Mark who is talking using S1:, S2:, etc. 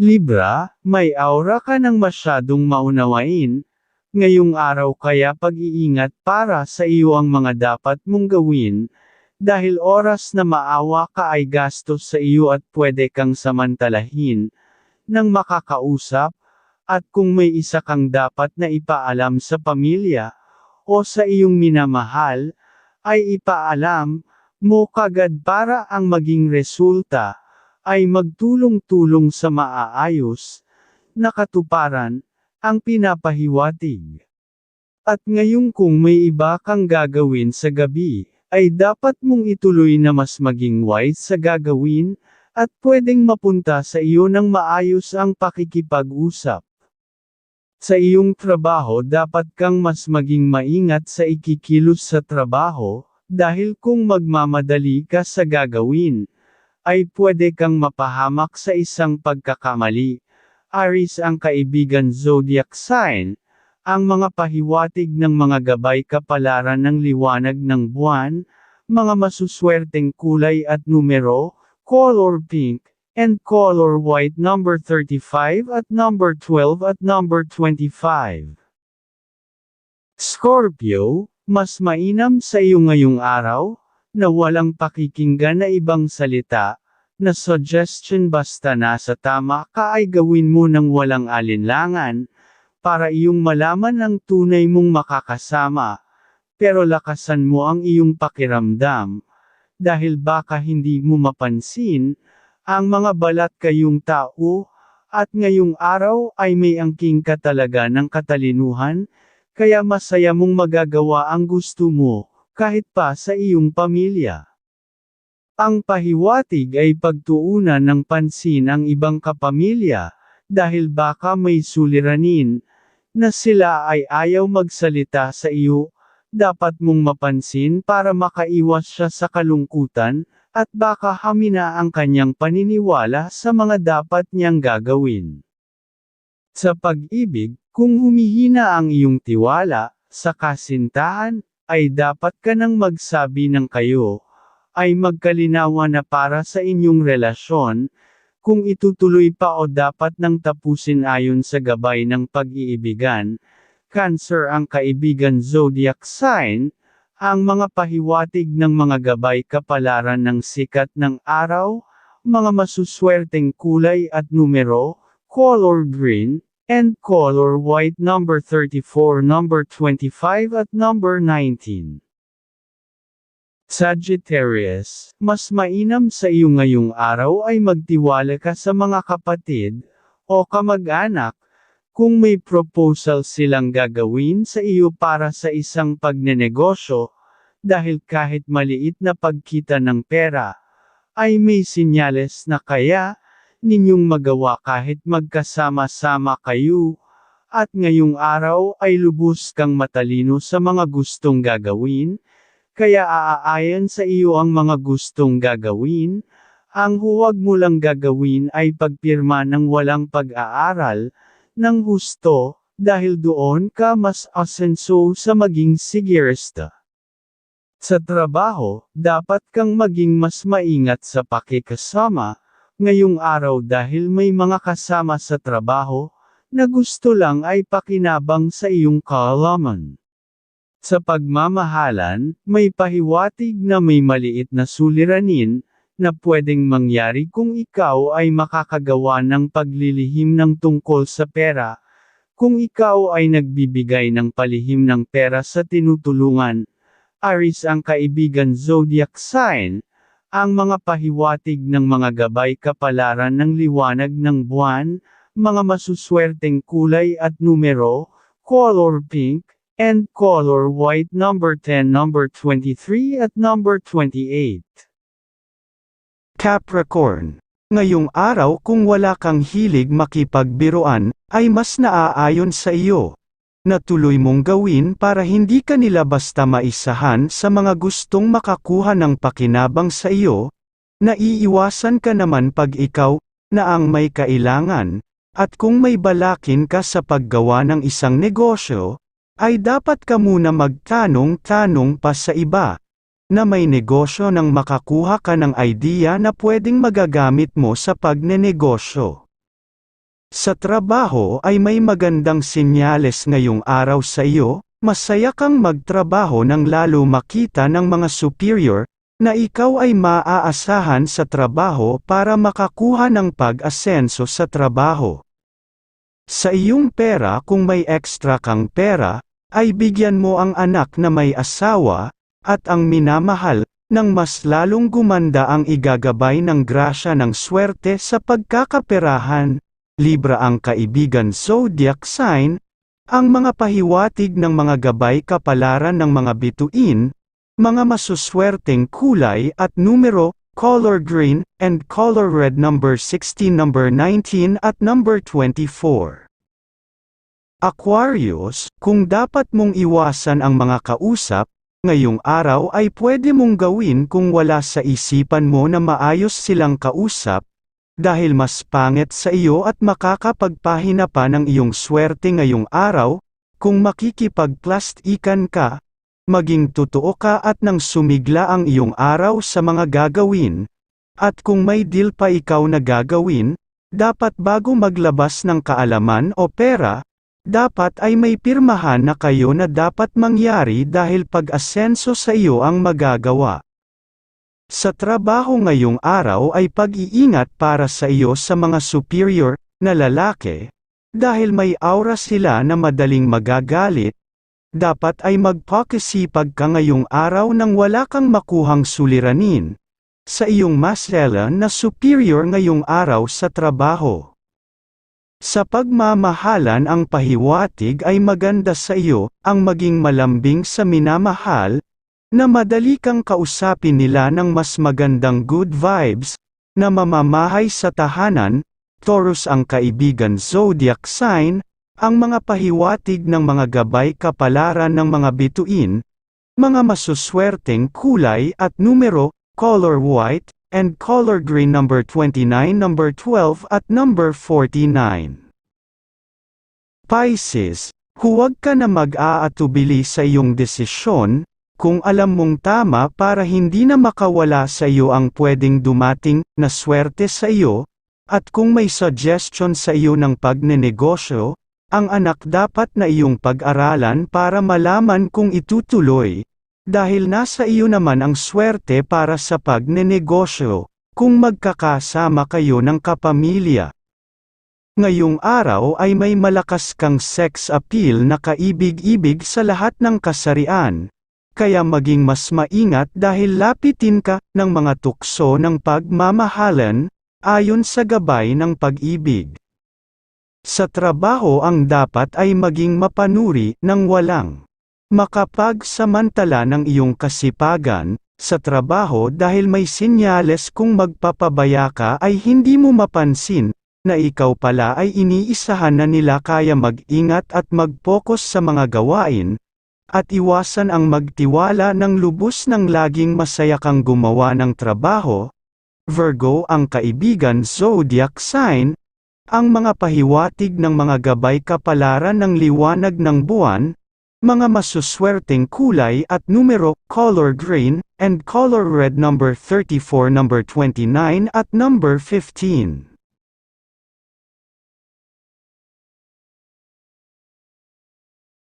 S1: Libra, may aura ka ng masyadong maunawain. Ngayong araw kaya pag-iingat para sa iyo ang mga dapat mong gawin, dahil oras na maawa ka ay gastos sa iyo at pwede kang samantalahin, ng makakausap, at kung may isa kang dapat na ipaalam sa pamilya, o sa iyong minamahal, ay ipaalam, mo kagad para ang maging resulta, ay magtulong-tulong sa maaayos, na katuparan, ang pinapahiwatig. At ngayong kung may iba kang gagawin sa gabi, ay dapat mong ituloy na mas maging wise sa gagawin, at pwedeng mapunta sa iyo ng maayos ang pakikipag-usap. Sa iyong trabaho dapat kang mas maging maingat sa ikikilos sa trabaho, dahil kung magmamadali ka sa gagawin, ay pwede kang mapahamak sa isang pagkakamali. Aris ang kaibigan zodiac sign, ang mga pahiwatig ng mga gabay kapalaran ng liwanag ng buwan, mga masuswerteng kulay at numero, color pink, and color white number 35 at number 12 at number 25. Scorpio, mas mainam sa iyo ngayong araw, na walang pakikinggan na ibang salita, na suggestion basta nasa tama ka ay gawin mo ng walang alinlangan, para iyong malaman ang tunay mong makakasama, pero lakasan mo ang iyong pakiramdam, dahil baka hindi mo mapansin, ang mga balat kayong tao, at ngayong araw ay may angking ka talaga ng katalinuhan, kaya masaya mong magagawa ang gusto mo, kahit pa sa iyong pamilya. Ang pahiwatig ay pagtuunan ng pansin ang ibang kapamilya, dahil baka may suliranin, na sila ay ayaw magsalita sa iyo, dapat mong mapansin para makaiwas siya sa kalungkutan, at baka hamina ang kanyang paniniwala sa mga dapat niyang gagawin. Sa pag-ibig, kung humihina ang iyong tiwala, sa kasintahan, ay dapat ka nang magsabi ng kayo, ay magkalinawan na para sa inyong relasyon, kung itutuloy pa o dapat nang tapusin ayon sa gabay ng pag-iibigan. Cancer ang kaibigan zodiac sign, ang mga pahiwatig ng mga gabay kapalaran ng sikat ng araw, mga masuswerteng kulay at numero, color green, and color white number 34 number 25 at number 19. Sagittarius, mas mainam sa iyo ngayong araw ay magtiwala ka sa mga kapatid, o kamag-anak, kung may proposal silang gagawin sa iyo para sa isang pagnenegosyo, dahil kahit maliit na pagkita ng pera, ay may sinyales na kaya, ninyong magawa kahit magkasama-sama kayo, at ngayong araw ay lubos kang matalino sa mga gustong gagawin, kaya aaayan sa iyo ang mga gustong gagawin, ang huwag mo lang gagawin ay pagpirma ng walang pag-aaral, ng husto, dahil doon ka mas asenso sa maging sigirista. Sa trabaho, dapat kang maging mas maingat sa pakikasama, ngayong araw dahil may mga kasama sa trabaho, na gusto lang ay pakinabang sa iyong kaalaman. Sa pagmamahalan, may pahiwatig na may maliit na suliranin, na pwedeng mangyari kung ikaw ay makakagawa ng paglilihim ng tungkol sa pera, kung ikaw ay nagbibigay ng palihim ng pera sa tinutulungan. Aris ang kaibigan zodiac sign, ang mga pahiwatig ng mga gabay kapalaran ng liwanag ng buwan, mga masuswerteng kulay at numero, color pink, and color white number 10 number 23 at number 28.
S2: Capricorn. Ngayong araw kung wala kang hilig makipagbiruan, ay mas naaayon sa iyo. Natuloy mong gawin para hindi ka nila basta maisahan sa mga gustong makakuha ng pakinabang sa iyo, naiiwasan ka naman pag ikaw, na ang may kailangan, at kung may balakin ka sa paggawa ng isang negosyo, ay dapat ka muna magtanong-tanong pa sa iba, na may negosyo nang makakuha ka ng idea na pwedeng magagamit mo sa pagnenegosyo. Sa trabaho ay may magandang sinyales ngayong araw sa iyo, masaya kang magtrabaho nang lalo makita ng mga superior, na ikaw ay maaasahan sa trabaho para makakuha ng pag-asenso sa trabaho. Sa iyong pera kung may extra kang pera, ay bigyan mo ang anak na may asawa, at ang minamahal, nang mas lalong gumanda ang igagabay ng grasya ng swerte sa pagkakaperahan. Libra ang kaibigan zodiac sign, ang mga pahiwatig ng mga gabay kapalaran ng mga bituin, mga masuswerteng kulay at numero, color green, and color red number 16 number 19 at number 24. Aquarius, kung dapat mong iwasan ang mga kausap, ngayong araw ay pwede mong gawin kung wala sa isipan mo na maayos silang kausap, dahil mas pangit sa iyo at makakapagpahina pa ng iyong swerte ngayong araw, kung makikipagplastikan ka, maging totoo ka at nang sumigla ang iyong araw sa mga gagawin, at kung may deal pa ikaw na gagawin, dapat bago maglabas ng kaalaman o pera, dapat ay may pirmahan na kayo na dapat mangyari dahil pag-asenso sa iyo ang magagawa. Sa trabaho ngayong araw ay pag-iingat para sa iyo sa mga superior na lalaki, dahil may aura sila na madaling magagalit, dapat ay magpakisipag ka ngayong araw nang wala kang makuhang suliranin sa iyong masela na superior ngayong araw sa trabaho. Sa pagmamahalan ang pahiwatig ay maganda sa iyo, ang maging malambing sa minamahal, na madali kang kausapin nila ng mas magandang good vibes, na mamamahay sa tahanan, Taurus ang kaibigan zodiac sign, ang mga pahiwatig ng mga gabay kapalaran ng mga bituin, mga masuswerteng kulay at numero, color white, and color green number 29 number 12 at number 49. Pisces, huwag ka na mag-aatubili sa iyong desisyon, kung alam mong tama para hindi na makawala sa iyo ang pwedeng dumating na swerte sa iyo, at kung may suggestion sa iyo ng pagnenegosyo, ang anak dapat na iyong pag-aralan para malaman kung itutuloy, dahil nasa iyo naman ang swerte para sa pagnenegosyo, kung magkakasama kayo ng kapamilya. Ngayong araw ay may malakas kang sex appeal na kaibig-ibig sa lahat ng kasarian, kaya maging mas maingat dahil lapitin ka ng mga tukso ng pagmamahalan, ayon sa gabay ng pag-ibig. Sa trabaho ang dapat ay maging mapanuri ng walang makapagsamantala ng iyong kasipagan, sa trabaho dahil may sinyales kung magpapabaya ka ay hindi mo mapansin, na ikaw pala ay iniisahan na nila kaya mag-ingat at mag-focus sa mga gawain, at iwasan ang magtiwala ng lubos ng laging masaya kang gumawa ng trabaho. Virgo ang kaibigan zodiac sign, ang mga pahiwatig ng mga gabay kapalaran ng liwanag ng buwan, mga masuswerteng kulay at numero, color green, and color red number 34 number 29 at number 15.